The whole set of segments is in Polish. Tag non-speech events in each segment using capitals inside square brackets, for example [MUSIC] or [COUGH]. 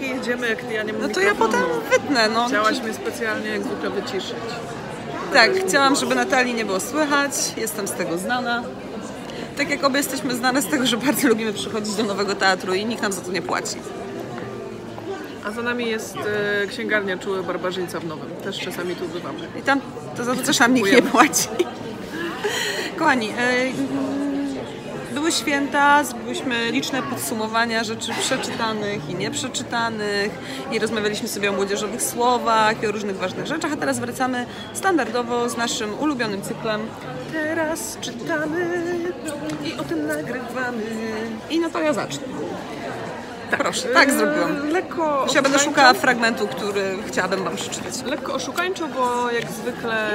takie jedziemy, jak ja nie mam No to ja mikrofonu. potem wytnę, no. Chciałaś mnie specjalnie jak zwykle wyciszyć. Tak, chciałam, żeby Natalii nie było słychać, jestem z tego znana. Tak jak obie jesteśmy znane z tego, że bardzo lubimy przychodzić do nowego teatru i nikt nam za to nie płaci. A za nami jest e, księgarnia Czuły Barbarzyńca w Nowym. Też czasami tu bywamy. I tam to za to też nam nikt nie płaci. Kochani, e, były święta, zrobiłyśmy liczne podsumowania rzeczy przeczytanych i nieprzeczytanych i rozmawialiśmy sobie o młodzieżowych słowach i o różnych ważnych rzeczach, a teraz wracamy standardowo z naszym ulubionym cyklem Teraz czytamy i o tym nagrywamy. i no to ja zacznę. Proszę, tak E, zrobiłam. Lekko Ja będę szukała fragmentu, który chciałabym Wam przeczytać. Lekko oszukańczo, bo jak zwykle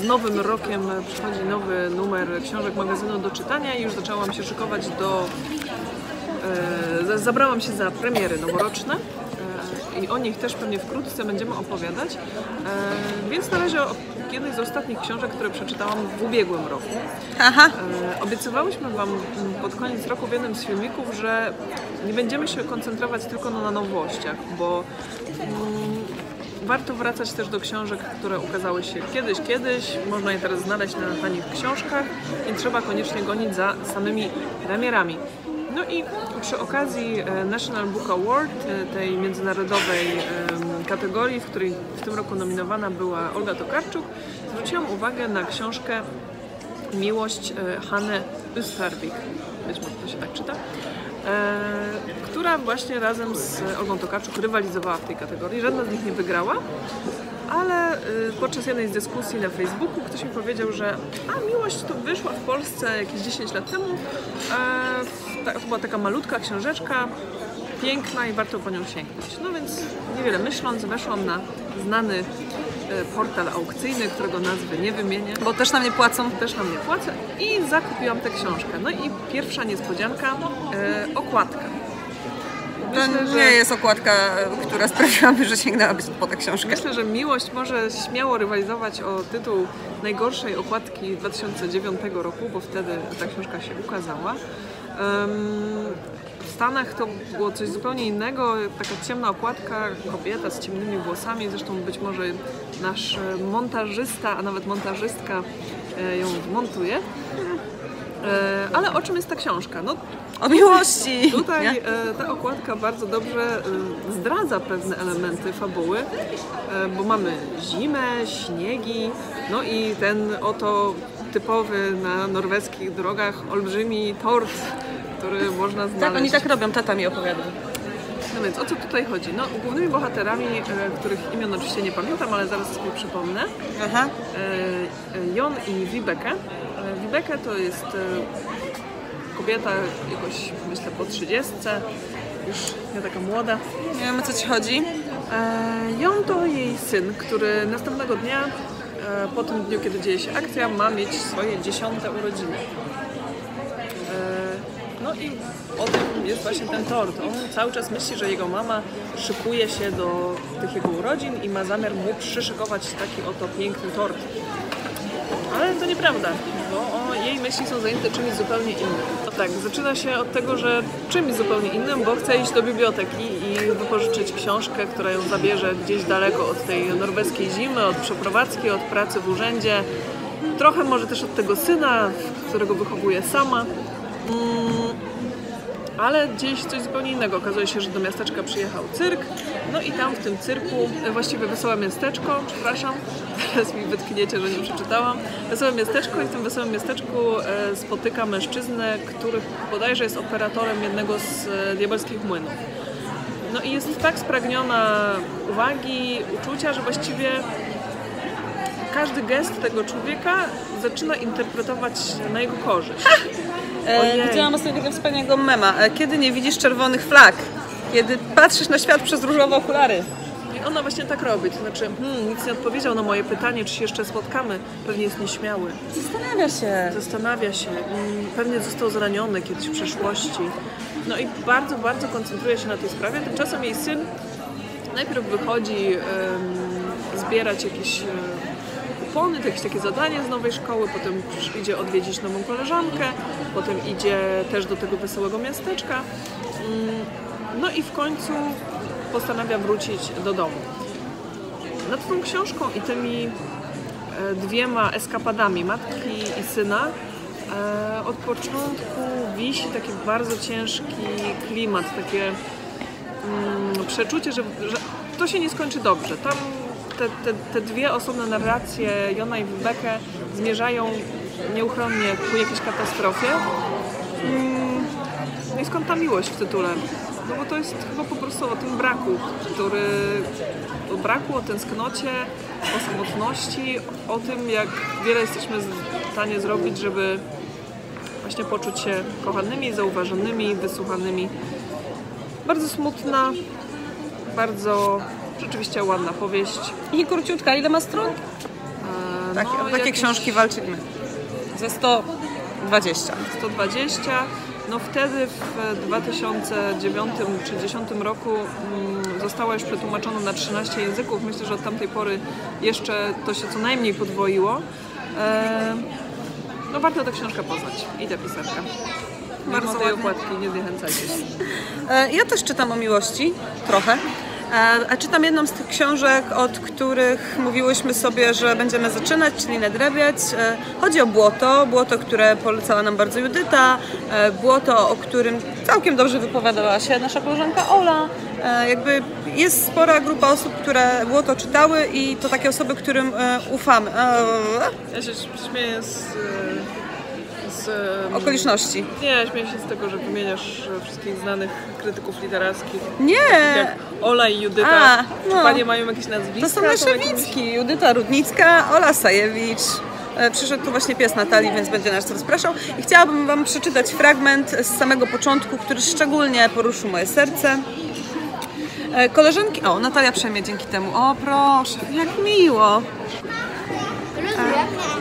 z nowym rokiem przychodzi nowy numer książek magazynu do czytania i już zaczęłam się szykować do... E, za- zabrałam się za premiery noworoczne e, i o nich też pewnie wkrótce będziemy opowiadać. E, więc na razie o jednej z ostatnich książek, które przeczytałam w ubiegłym roku. Aha, E, Obiecywałyśmy Wam pod koniec roku w jednym z filmików, że nie będziemy się koncentrować tylko na nowościach, bo mm, warto wracać też do książek, które ukazały się kiedyś, kiedyś. Można je teraz znaleźć na tanich książkach. Nie trzeba koniecznie gonić za samymi premierami. No i przy okazji e, National Book Award, e, tej międzynarodowej kategorii, w której w tym roku nominowana była Olga Tokarczuk, zwróciłam uwagę na książkę Miłość e, Hanne Östervik, być może to się tak czyta, która właśnie razem z Olgą Tokarczuk rywalizowała w tej kategorii. Żadna z nich nie wygrała, ale e, podczas jednej z dyskusji na Facebooku ktoś mi powiedział, że a Miłość to wyszła w Polsce jakieś 10 lat temu. E, to była taka malutka książeczka, piękna i warto po nią sięgnąć. No więc niewiele myśląc, weszłam na znany e, portal aukcyjny, którego nazwy nie wymienię bo też nam nie płacą. też na mnie płacę i zakupiłam tę książkę. No i pierwsza niespodzianka, e, okładka. To Myślę, że- nie jest okładka, która sprawiła mi, że sięgnęłabyś po tę książkę. Myślę, że Miłość może śmiało rywalizować o tytuł najgorszej okładki 2009 roku, bo wtedy ta książka się ukazała. W Stanach to było coś zupełnie innego, taka ciemna okładka, kobieta z ciemnymi włosami, zresztą być może nasz montażysta, a nawet montażystka e, ją montuje. E, Ale o czym jest ta książka? No, O miłości! Tutaj Nie? e, ta okładka bardzo dobrze zdradza pewne elementy fabuły, bo mamy zimę, śniegi, no i ten oto typowy na norweskich drogach olbrzymi tort, który można znaleźć. Tak, oni tak robią, tata mi opowiadał. No więc o co tutaj chodzi? No, głównymi bohaterami, e, których imion oczywiście nie pamiętam, ale zaraz sobie przypomnę, Aha. e, e, Jon i Vibeke. E, Vibeke to jest e, kobieta jakoś, myślę, po 30, już nie taka młoda. Nie wiem o co ci chodzi. E, Jon to jej syn, który następnego dnia, e, po tym dniu, kiedy dzieje się akcja, ma mieć swoje dziesiąte urodziny. No i o tym jest właśnie ten tort. On cały czas myśli, że jego mama szykuje się do tych jego urodzin i ma zamiar mu przyszykować taki oto piękny tort. Ale to nieprawda, bo jej myśli są zajęte czymś zupełnie innym. No tak, zaczyna się od tego, że czymś zupełnie innym, bo chce iść do biblioteki i wypożyczyć książkę, która ją zabierze gdzieś daleko od tej norweskiej zimy, od przeprowadzki, od pracy w urzędzie. Trochę może też od tego syna, którego wychowuje sama. Mm, ale gdzieś coś zupełnie innego. Okazuje się, że do miasteczka przyjechał cyrk, no i tam w tym cyrku, właściwie wesołe miasteczko, przepraszam, [LAUGHS] teraz mi wytkniecie, że nie przeczytałam. Wesołe miasteczko i w tym wesołym miasteczku e, spotyka mężczyznę, który bodajże jest operatorem jednego z e, diabelskich młynów. No i jest tak spragniona uwagi, uczucia, że właściwie każdy gest tego człowieka zaczyna interpretować na jego korzyść. E, widziałam ostatnio takiego wspaniałego mema. E, kiedy nie widzisz czerwonych flag? Kiedy patrzysz na świat przez różowe okulary. I ona właśnie tak robi, to znaczy, hmm, nic nie odpowiedział na moje pytanie, czy się jeszcze spotkamy. Pewnie jest nieśmiały. Zastanawia się. Zastanawia się, pewnie został zraniony kiedyś w przeszłości. No i bardzo, bardzo koncentruje się na tej sprawie. Tymczasem jej syn najpierw wychodzi em, zbierać jakieś kupony, to jakieś takie zadanie z nowej szkoły, potem idzie odwiedzić nową koleżankę, potem idzie też do tego wesołego miasteczka. Mm, No i w końcu postanawia wrócić do domu. Nad tą książką i tymi e, dwiema eskapadami matki i syna e, od początku wisi taki bardzo ciężki klimat, takie mm, przeczucie, że, że to się nie skończy dobrze. Tam te, te, te dwie osobne narracje, Jona i Wybekę, zmierzają nieuchronnie ku jakiejś katastrofie. Mm, no i skąd ta miłość w tytule? No bo to jest chyba po prostu o tym braku, który... O braku, o tęsknocie, o samotności, o tym, jak wiele jesteśmy w stanie zrobić, żeby właśnie poczuć się kochanymi, zauważonymi, wysłuchanymi. Bardzo smutna, bardzo rzeczywiście ładna powieść. I króciutka, ile ma stron? E, Takie, no, o takie jakieś książki walczymy. Ze 120. 120. No wtedy w 2009 czy 2010 roku mm, została już przetłumaczona na 13 języków. Myślę, że od tamtej pory jeszcze to się co najmniej podwoiło. E, no warto tę książkę poznać i tę pisarkę. Bardzo tej ładnie. okładki, nie zniechęcajcie się. E, Ja też czytam o miłości, trochę. E, A czytam jedną z tych książek, od których mówiłyśmy sobie, że będziemy zaczynać, czyli nadrabiać. E, Chodzi o błoto, błoto, które polecała nam bardzo Judyta, e, błoto, o którym całkiem dobrze wypowiadała się nasza koleżanka Ola. Jakby jest spora grupa osób, które błoto czytały i to takie osoby, którym ufamy. Ja się śmieję z... z Okoliczności. nie, śmieję się z tego, że wymieniasz wszystkich znanych krytyków literackich. Nie! Jak Ola i Judyta. A, Czy no. panie mają jakieś nazwiska? To są nasze Wicki, Judyta Rudnicka, Ola Sajewicz. E, Przyszedł tu właśnie pies Natalii, więc będzie nas rozpraszał. I chciałabym Wam przeczytać fragment z samego początku, który szczególnie poruszył moje serce. E, Koleżanki... O, Natalia przejmie dzięki temu. O, proszę, jak miło.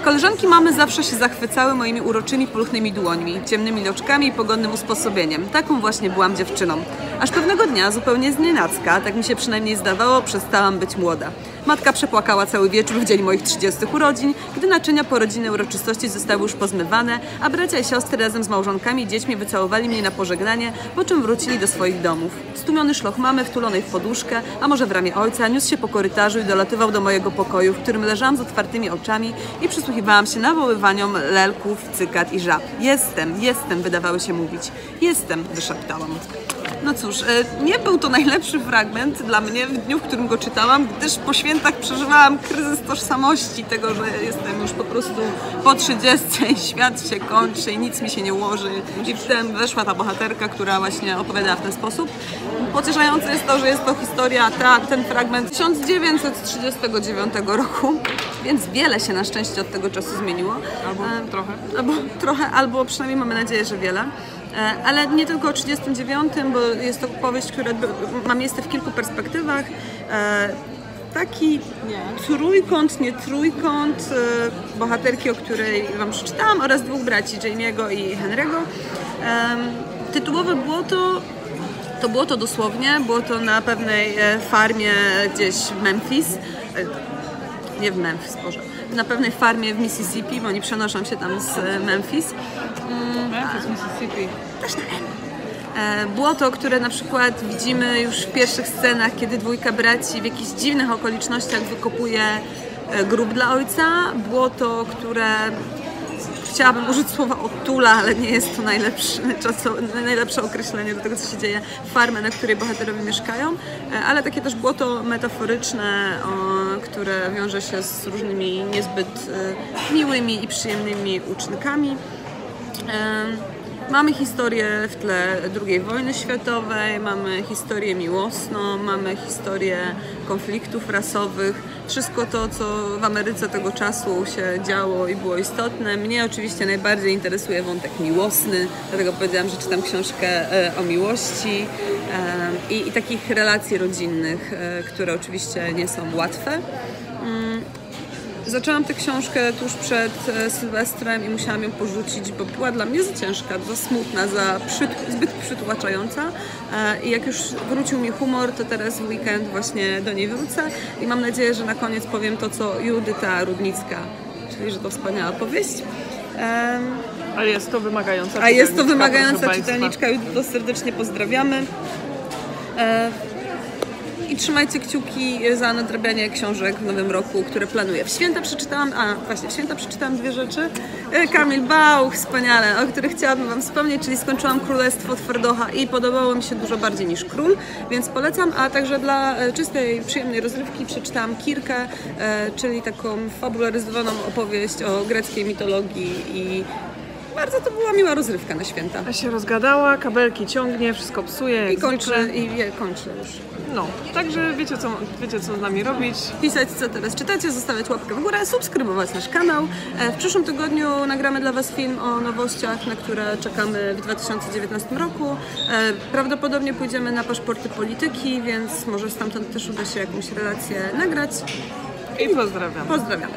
Koleżanki mamy zawsze się zachwycały moimi uroczymi, pulchnymi dłońmi, ciemnymi loczkami i pogodnym usposobieniem. Taką właśnie byłam dziewczyną. Aż pewnego dnia, zupełnie znienacka, tak mi się przynajmniej zdawało, przestałam być młoda. Matka przepłakała cały wieczór w dzień moich 30 urodzin, gdy naczynia po rodzinnej uroczystości zostały już pozmywane, a bracia i siostry razem z małżonkami i dziećmi wycałowali mnie na pożegnanie, po czym wrócili do swoich domów. Stłumiony szloch mamy, wtulonej w poduszkę, a może w ramię ojca, niósł się po korytarzu i dolatywał do mojego pokoju, w którym leżałam z otwartymi oczami i przysłuchiwałam się nawoływaniom lelków, cykat i żab. Jestem, jestem, wydawały się mówić. Jestem, wyszeptałam. No cóż, e, nie był to najlepszy fragment dla mnie w dniu, w którym go czytałam, gdyż po świętach przeżywałam kryzys tożsamości, tego, że jestem już po prostu po 30 i świat się kończy i nic mi się nie ułoży. I wtem weszła ta bohaterka, która właśnie opowiadała w ten sposób. Pocieszające jest to, że jest to historia, ta, ten fragment 1939 roku, więc wiele się na szczęście od tego czasu zmieniło. Albo E, trochę. Albo trochę, albo przynajmniej mamy nadzieję, że wiele. E, Ale nie tylko o 39, bo jest to powieść, która ma miejsce w kilku perspektywach. E, Taki trójkąt, nie trójkąt e, bohaterki, o której Wam przeczytałam oraz dwóch braci, Jamie'ego i Henry'ego. Tytułowe błoto to było to dosłownie, było to na pewnej farmie gdzieś w Memphis. Nie w Memphis, Boże. Na pewnej farmie w Mississippi, bo oni przenoszą się tam z e, Memphis. Memphis, Mississippi. Też na M. E, Błoto, które na przykład widzimy już w pierwszych scenach, kiedy dwójka braci w jakichś dziwnych okolicznościach wykopuje e, grób dla ojca. Błoto, które chciałabym użyć słowa otula, ale nie jest to najlepsze, najlepsze określenie do tego, co się dzieje. Farmę, na której bohaterowie mieszkają, e, ale takie też błoto metaforyczne, które wiąże się z różnymi niezbyt e, miłymi i przyjemnymi uczynkami. Mamy historię w tle II wojny światowej, mamy historię miłosną, mamy historię konfliktów rasowych. Wszystko to, co w Ameryce tego czasu się działo i było istotne. Mnie oczywiście najbardziej interesuje wątek miłosny, dlatego powiedziałam, że czytam książkę e, o miłości em, i, i takich relacji rodzinnych, e, które oczywiście nie są łatwe. Zaczęłam tę książkę tuż przed e, Sylwestrem i musiałam ją porzucić, bo była dla mnie za ciężka, za smutna, za przyt, zbyt przytłaczająca. E, I jak już wrócił mi humor, to teraz w weekend właśnie do niej wrócę i mam nadzieję, że na koniec powiem to, co Judyta Rudnicka, czyli że to wspaniała powieść. Ale jest to wymagająca a jest to wymagająca czytelniczka, Judyto serdecznie pozdrawiamy. Trzymajcie kciuki za nadrabianie książek w nowym roku, które planuję. W święta przeczytałam, a właśnie w święta przeczytałam dwie rzeczy. E, Kamil Bauch, wspaniale, o których chciałabym Wam wspomnieć, czyli skończyłam Królestwo Twardocha i podobało mi się dużo bardziej niż Król, więc polecam, a także dla e, czystej, przyjemnej rozrywki przeczytałam Kirkę, e, czyli taką fabularyzowaną opowieść o greckiej mitologii i bardzo to była miła rozrywka na święta. A się rozgadała, kabelki ciągnie, wszystko psuje. I kończę, zwykle. i wie, kończę już. No, także wiecie co, wiecie co z nami robić. pisać, co teraz czytacie, zostawiać łapkę w górę, subskrybować nasz kanał. E, W przyszłym tygodniu nagramy dla Was film o nowościach, na które czekamy w 2019 roku. E, Prawdopodobnie pójdziemy na paszporty polityki, więc może stamtąd też uda się jakąś relację nagrać. I pozdrawiam. Pozdrawiam.